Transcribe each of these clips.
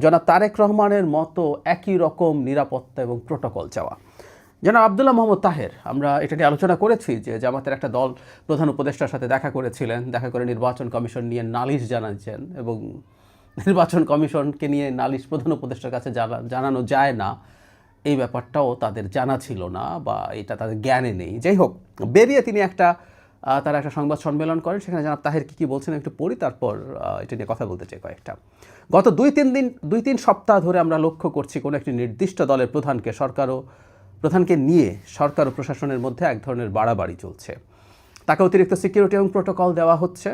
জনাব তারেক রহমানের মতো একই রকম নিরাপত্তা এবং প্রোটোকল চাওয়া। জনাব আবদুল্লাহ মোহাম্মদ তাহের, আমরা এটা নিয়ে আলোচনা করেছি যে জামাতের একটা দল প্রধান উপদেষ্টার সাথে দেখা করেছিলেন। দেখা করে নির্বাচন কমিশন নিয়ে নালিশ জানাচ্ছেন এবং নির্বাচন কমিশনকে নিয়ে নালিশ প্রধান উপদেষ্টার কাছে জানা- জানানো যায় না। এই ব্যাপারটাও তাদের জানা ছিল না বা এটা তাদের জ্ঞানে নেই। যাই হোক, বেরিয়ে তিনি একটা তারা একটা সংবাদ সম্মেলন করেন, সেখানে জানাব তাহের কী কী বলছেন একটু পড়ি, তারপর এটা নিয়ে কথা বলতে চাই কয়েকটা। গত দুই, তিন দিন, দুই, তিন সপ্তাহ ধরে আমরা লক্ষ্য করছি কোনো একটি নির্দিষ্ট দলের প্রধানকে সরকারও, প্রধানকে নিয়ে সরকার ও প্রশাসনের মধ্যে এক ধরনের বাড়াবাড়ি চলছে। তাকে অতিরিক্ত সিকিউরিটি এবং প্রোটোকল দেওয়া হচ্ছে।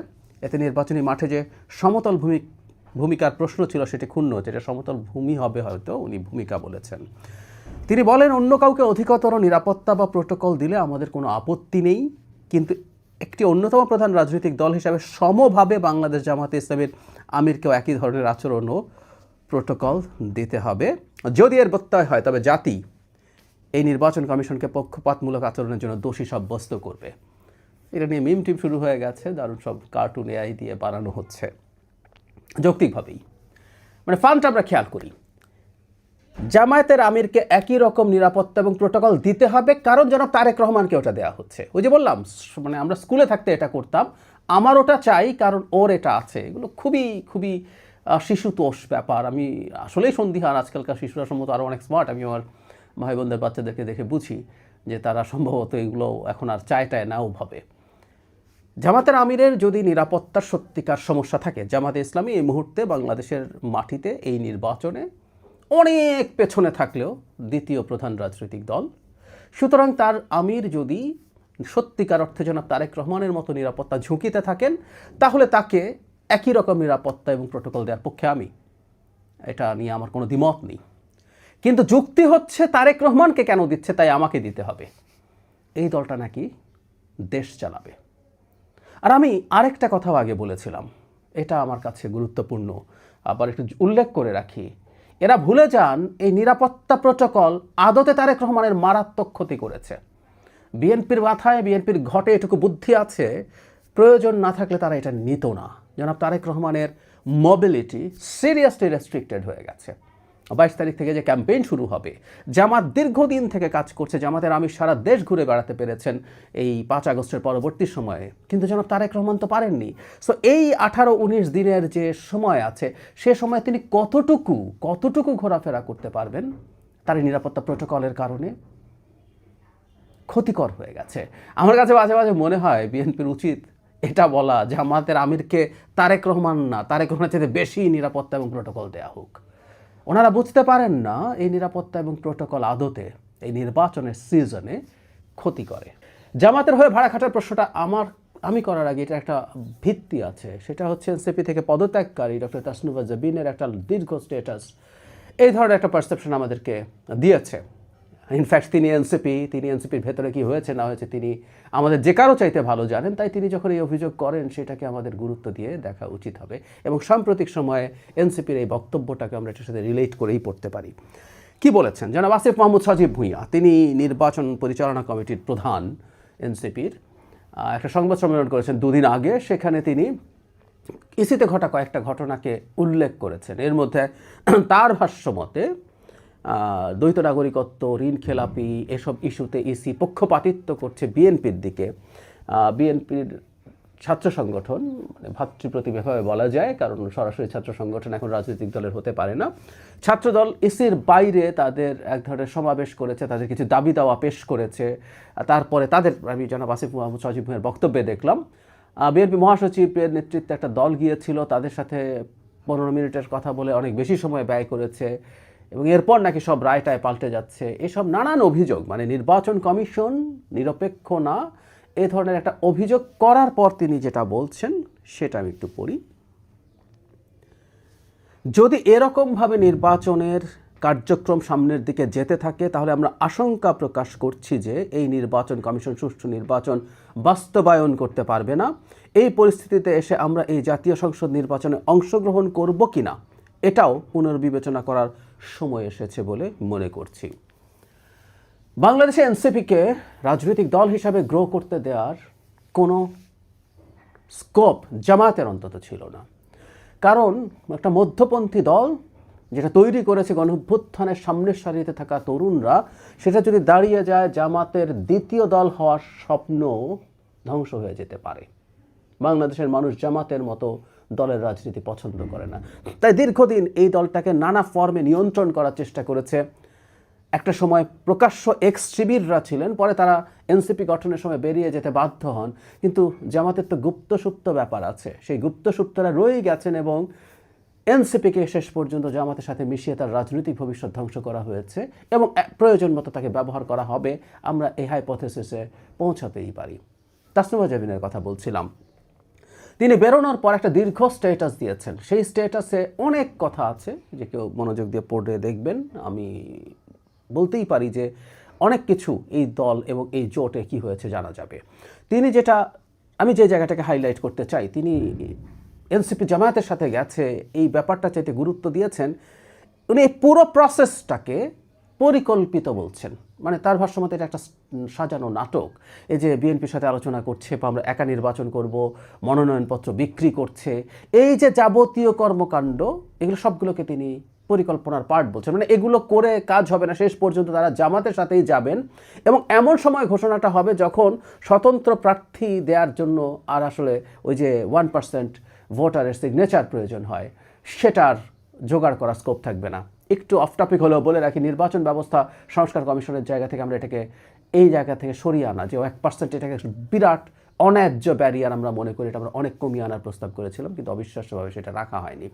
এতে নির্বাচনী মাঠে যে সমতল ভূমি, ভূমিকার প্রশ্ন ছিল সেটি ক্ষুণ্ণ, যেটা সমতল ভূমি হবে হয়তো উনি ভূমিকা বলেছেন। তিনি বলেন, অন্য কাউকে অধিকতর নিরাপত্তা বা প্রোটোকল দিলে আমাদের কোনো আপত্তি নেই, কিন্তু একটি অন্যতম প্রধান রাজনৈতিক দল হিসাবে সমভাবে বাংলাদেশ জামাতে ইসলামের আমিরকেও একই ধরনের আচরণ ও প্রোটোকল দিতে হবে। যদি এর প্রত্যয় হয়, তবে জাতি এই নির্বাচন কমিশনকে পক্ষপাতমূলক আচরণের জন্য দোষী সাব্যস্ত করবে। এটা নিয়ে মিম টিম শুরু হয়ে গেছে, দারুণ সব কার্টুন এআই দিয়ে বানানো হচ্ছে। যৌক্তিকভাবেই। মানে ফান্ডটা আমরা খেয়াল করি। জামায়াতের আমিরকে একই রকম নিরাপত্তা এবং প্রোটোকল দিতে হবে। কারণ যেন তারেক রহমানকে ওটা দেওয়া হচ্ছে। ওই যে বললাম মানে আমরা স্কুলে থাকতে এটা করতাম। আমার ওটা চাই, কারণ ওর এটা আছে। এগুলো খুবই খুবই শিশুতোষ ব্যাপার। আমি আসলেই সন্দিহান। আজকালকার শিশুরা সম্ভবত আরও অনেক স্মার্ট আমি আমার ভাই বোনদের বাচ্চাদেরকে দেখে বুঝি যে তারা সম্ভবত এগুলো এখন আর চায় টায় নাও ভাবে জামাতের আমিরের যদি নিরাপত্তার সত্যিকার সমস্যা থাকে, জামাতে ইসলামী এই মুহূর্তে বাংলাদেশের মাটিতে এই নির্বাচনে অনেক পেছনে থাকলেও দ্বিতীয় প্রধান রাজনৈতিক দল। সুতরাং তার আমির যদি সত্যিকার অর্থে জনাব তারেক রহমানের মতো নিরাপত্তা ঝুঁকিতে থাকেন, তাহলে তাকে একই রকম নিরাপত্তা এবং প্রোটোকল দেওয়ার পক্ষে আমি। এটা নিয়ে আমার কোনো দ্বিমত নেই। কিন্তু যুক্তি হচ্ছে তারেক রহমানকে কেন দিচ্ছে তাই আমাকে দিতে হবে। এই দলটা নাকি দেশ চালাবে। আর আমি আরেকটা কথাও আগে বলেছিলাম। এটা আমার কাছে গুরুত্বপূর্ণ। আবার একটু উল্লেখ করে রাখি। এরা ভুলে যান এই নিরাপত্তা প্রোটোকল আদতে তারেক রহমানের মারাত্মক ক্ষতি করেছে। বিএনপির মাথায় বিএনপির ঘটে এটুকু বুদ্ধি আছে, প্রয়োজন না থাকলে তারা এটা নিত না। জনাব তারেক রহমানের মোবিলিটি সিরিয়াসলি রেস্ট্রিক্টেড হয়ে গেছে। বাইশ তারিখ থেকে যে ক্যাম্পেইন শুরু হবে, জামাত দীর্ঘদিন থেকে কাজ করছে, জামাতের আমি সারা দেশ ঘুরে বেড়াতে পেরেছেন এই পাঁচ আগস্টের পরবর্তী সময়ে। কিন্তু জনাব তারেক রহমান তো পারেননি। সো এই আঠারো উনিশ দিনের যে সময় আছে, সে সময় তিনি কতটুকু কতটুকু ঘোরাফেরা করতে পারবেন তার নিরাপত্তা প্রোটোকলের কারণে? ক্ষতিকর হয়ে গেছে। আমার কাছে মাঝে মাঝে মনে হয় বিএনপির উচিত এটা বলা যে আমাদের আমিরকে তারেক রহমান না, তারেক রহমানের চেয়ে বেশি নিরাপত্তা এবং প্রোটোকল দেওয়া হোক। ওনারা বুঝতে পারেন না এই নিরাপত্তা এবং প্রোটোকল আদতে এই নির্বাচনের সিজনে ক্ষতি করে। জামাতের হয়ে ভাড়া খাটার প্রশ্নটা আমার, আমি করার আগে এটা একটা ভিত্তি আছে। সেটা হচ্ছে এনসিপি থেকে পদত্যাগকারী ডক্টর তাসনুবা জাবিনের একটা দীর্ঘ স্টেটাস এই ধরনের একটা পারসেপশন আমাদেরকে দিয়েছে। ইনফ্যাক্ট তিনি এনসিপি, তিনি এনসিপির ভেতরে কি হয়েছে, না হয়েছে, তিনি আমাদের যে কারও চাইতে ভালো জানেন, তাই তিনি যখন এই অভিযোগ করেন, সেটাকে আমাদের গুরুত্ব দিয়ে দেখা উচিত হবে। এবং সাম্প্রতিক সময়ে এনসিপির এই বক্তব্যটাকে আমরা এটার সাথে রিলেট করেই পড়তে পারি। কি বলেছেন? জনাব আসিফ মাহমুদ সজীব ভূঁইয়া, তিনি নির্বাচন পরিচালনা কমিটির প্রধান এনসিপির। একটা সংবাদ সম্মেলন করেছেন দুদিন আগে, সেখানে তিনি ইসিতে ঘটা কয়েকটা ঘটনাকে উল্লেখ করেছেন। এর মধ্যে তার ভাষ্য মতে দ্বৈত নাগরিকত্ব, ঋণ খেলাপি, এসব ইস্যুতে ইসি পক্ষপাতিত্ব করছে বিএনপির দিকে। বিএনপির ছাত্র সংগঠন মানে ভাতৃপ্রতিভাবে বলা যায়, কারণ সরাসরি ছাত্র সংগঠন এখন রাজনৈতিক দলের হতে পারে না। ছাত্রদল ইসির বাইরে তাদের এক ধরনের সমাবেশ করেছে, তাদের কিছু দাবি দাওয়া পেশ করেছে। তারপরে তাদের, আমি জনাব আসিফ মোহাম্মদ সজিব ভূঁইয়ার বক্তব্যে দেখলাম। বিএনপি মহাসচিবের নেতৃত্বে একটা দল গিয়েছিল, তাদের সাথে পনেরো মিনিটের কথা বলে অনেক বেশি সময় ব্যয় করেছে। এবং এরপর নাকি সব রায়টায় পাল্টে যাচ্ছে। এসব নানান অভিযোগ মানে নির্বাচন কমিশন নিরপেক্ষ না, এ ধরনের একটা অভিযোগ করার পর তিনি যেটা বলছেন, সেটা আমি একটু পড়ি। যদি এরকমভাবে নির্বাচনের কার্যক্রম সামনের দিকে যেতে থাকে, তাহলে আমরা আশঙ্কা প্রকাশ করছি যে এই নির্বাচন কমিশন, সুষ্ঠু নির্বাচন বাস্তবায়ন করতে পারবে না। এই পরিস্থিতিতে এসে আমরা এই জাতীয় সংসদ নির্বাচনে অংশগ্রহণ করব কি না এটাও পুনর্বিবেচনা করার সময় এসেছে বলে মনে করছি। বাংলাদেশে এনসিপিকে রাজনৈতিক দল হিসাবে গ্রো করতে দেওয়ার কোনো স্কোপ জামায়াতের অন্তত ছিল না। কারণ একটা মধ্যপন্থী দল যেটা তৈরি করেছে গণভ্যুত্থানের সামনের সারিতে থাকা তরুণরা, সেটা যদি দাঁড়িয়ে যায়, জামাতের দ্বিতীয় দল হওয়ার স্বপ্ন ধ্বংস হয়ে যেতে পারে। বাংলাদেশের মানুষ জামাতের মতো দলের রাজনীতি পছন্দ করে না। তাই দীর্ঘদিন এই দলটাকে নানা ফর্মে নিয়ন্ত্রণ করার চেষ্টা করেছে। একটা সময় প্রকাশ্য এক্স শিবিররা ছিলেন, পরে তারা এনসিপি গঠনের সময় বেরিয়ে যেতে বাধ্য হন। কিন্তু জামাতের তো গুপ্তসুপ্ত ব্যাপার আছে। সেই গুপ্তসুপ্তরা রয়ে গেছেন এবং এনসিপিকে শেষ পর্যন্ত জামাতের সাথে মিশিয়ে তার রাজনৈতিক ভবিষ্যৎ ধ্বংস করা হয়েছে এবং প্রয়োজন মতো তাকে ব্যবহার করা হবে। আমরা এই হাইপোথেসিসে পৌঁছাতেই পারি। তাসনুমা জাবিনের কথা বলছিলাম। তিনি বেরোনোর পর একটা দীর্ঘ স্ট্যাটাস দিয়েছেন। সেই স্ট্যাটাসে অনেক কথা আছে যে কেউ মনোযোগ দিয়ে পড়ে দেখবেন। আমি বলতেই পারি যে অনেক কিছু এই দল এবং এই জোটে কি হয়েছে জানা যাবে। তিনি যেটা, আমি যে জায়গাটাকে হাইলাইট করতে চাই, তিনি এনসিপি জামায়াতের সাথে গেছে, এই ব্যাপারটা চাইতে গুরুত্ব দিয়েছেন। উনি এই পুরো প্রসেসটাকে পরিকল্পিত বলছেন। মানে তার ভাষ্যমতে এটা একটা সাজানো নাটক। এই যে বিএনপির সাথে আলোচনা করছে বা আমরা একা নির্বাচন করব, মনোনয়নপত্র বিক্রি করছে, এই যে যাবতীয় কর্মকাণ্ড, এগুলো সবগুলোকে তিনি পরিকল্পনার পার্ট বলছেন। মানে এগুলো করে কাজ হবে না, শেষ পর্যন্ত তারা জামাতের সাথেই যাবেন এবং এমন সময় ঘোষণাটা হবে যখন স্বতন্ত্র প্রার্থী দেওয়ার জন্য আর আসলে ওই যে ওয়ান পার্সেন্ট ভোটারের সিগনেচার প্রয়োজন হয়, সেটার জোগাড় করার স্কোপ থাকবে না। একটু অফ টপিক হলেও বলে রাখি, নির্বাচন ব্যবস্থা সংস্কার কমিশনের জায়গা থেকে আমরা এটাকে, এই জায়গা থেকে সরিয়ে আনা, যে এক পার্সেন্ট এটাকে বিরাট অন্যায্য ব্যারিয়ার আমরা মনে করি, এটা আমরা অনেক কমিয়ে আনার প্রস্তাব করেছিলাম, কিন্তু অবিশ্বাস্যভাবে সেটা রাখা হয়নি।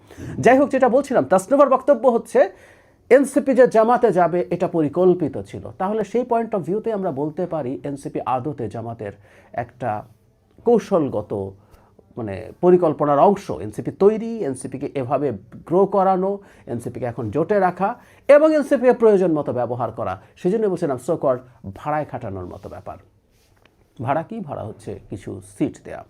যাই হোক, যেটা বলছিলাম, তাসনুভার বক্তব্য হচ্ছে, এনসিপি যে জামাতে যাবে, এটা পরিকল্পিত ছিল। তাহলে সেই পয়েন্ট অফ ভিউতে আমরা বলতে পারি, এনসিপি আদতে জামাতের একটা কৌশলগত মানে পরিকল্পনার অংশ। এনসিপি তৈরি, এনসিপিকে এভাবে গ্রো করানো, এনসিপিকে এখন জোটে রাখা এবং এনসিপিকে প্রয়োজন মতো ব্যবহার করা। সেজন্য বলছিলাম সোকর ভাড়ায় খাটানোর মতো ব্যাপার। ভাড়া কি? ভাড়া হচ্ছে কিছু সিট দেয়া।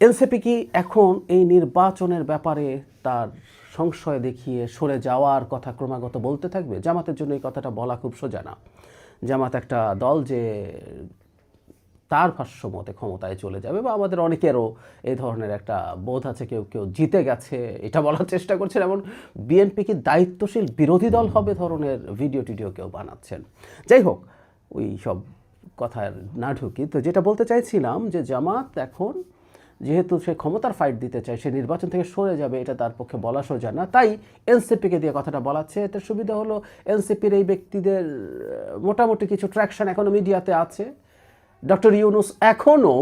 এনসিপি কি এখন এই নির্বাচনের ব্যাপারে তার সংশয় দেখিয়ে সরে যাওয়ার কথা ক্রমাগত বলতে থাকবে? জামাতের জন্য এই কথাটা বলা খুব সোজা না। জামাত একটা দল যে তার ভাষ্য মতে ক্ষমতায় চলে যাবে বা আমাদের অনেকেরও এই ধরনের একটা বোধ আছে, কেউ কেউ জিতে গেছে, এটা বলার চেষ্টা করছেন। এমন বিএনপি কি দায়িত্বশীল বিরোধী দল হবে ধরনের ভিডিও টিডিও কেউ বানাচ্ছেন? যাই হোক, ওই সব কথার না ঢুকি। তো যেটা বলতে চাইছিলাম যে জামাত এখন যেহেতু সে ক্ষমতার ফাইট দিতে চায়, সে নির্বাচন থেকে সরে যাবে, এটা তার পক্ষে বলা সোজা না। তাই এনসিপিকে দিয়ে কথাটা বলাচ্ছে এতে সুবিধা হলো এনসিপির এই ব্যক্তিদের মোটামুটি কিছু ট্র্যাকশন এখনও মিডিয়াতে আছে। ডক্টর ইউনুস এখনও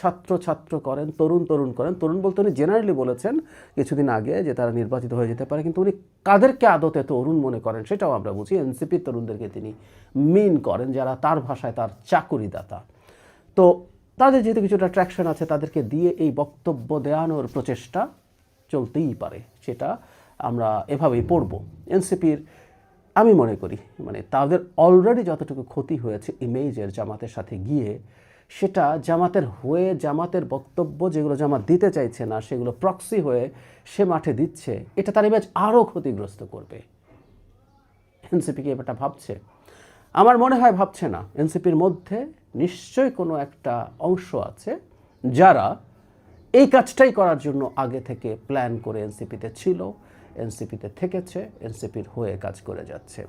ছাত্র ছাত্র করেন, তরুণ তরুণ করেন। তরুণ বলতে উনি জেনারেলি বলেছেন কিছুদিন আগে যে তারা নির্বাচিত হয়ে যেতে পারে, কিন্তু উনি কাদেরকে আদতে তরুণ মনে করেন সেটাও আমরা বুঝি। এনসিপির তরুণদেরকে তিনি মিন করেন যারা তার ভাষায় তার চাকুরিদাতা। তো তাদের যেহেতু কিছুটা ট্র্যাকশন আছে, তাদেরকে দিয়ে এই বক্তব্য দেওয়ানোর প্রচেষ্টা চলতেই পারে, সেটা আমরা এভাবেই পড়ব। এনসিপির আমি মনে করি মানে তাদের অলরেডি যতটুকু ক্ষতি হয়েছে ইমেজের জামাতের সাথে গিয়ে, সেটা জামাতের হয়ে, জামাতের বক্তব্য যেগুলো জামাত দিতে চাইছে না, সেগুলো প্রক্সি হয়ে সে মাঠে দিচ্ছে, এটা তার ইমেজ আরও ক্ষতিগ্রস্ত করবে। এনসিপি কি ব্যাপারটা ভাবছে? আমার মনে হয় ভাবছে না। এনসিপির মধ্যে নিশ্চয়ই কোনো একটা অংশ আছে যারা এই কাজটাই করার জন্য আগে থেকে প্ল্যান করে এনসিপিতে ছিল। এনসিপিতে থেকেছে এনসিপির হয়ে কাজ করে যাচ্ছে।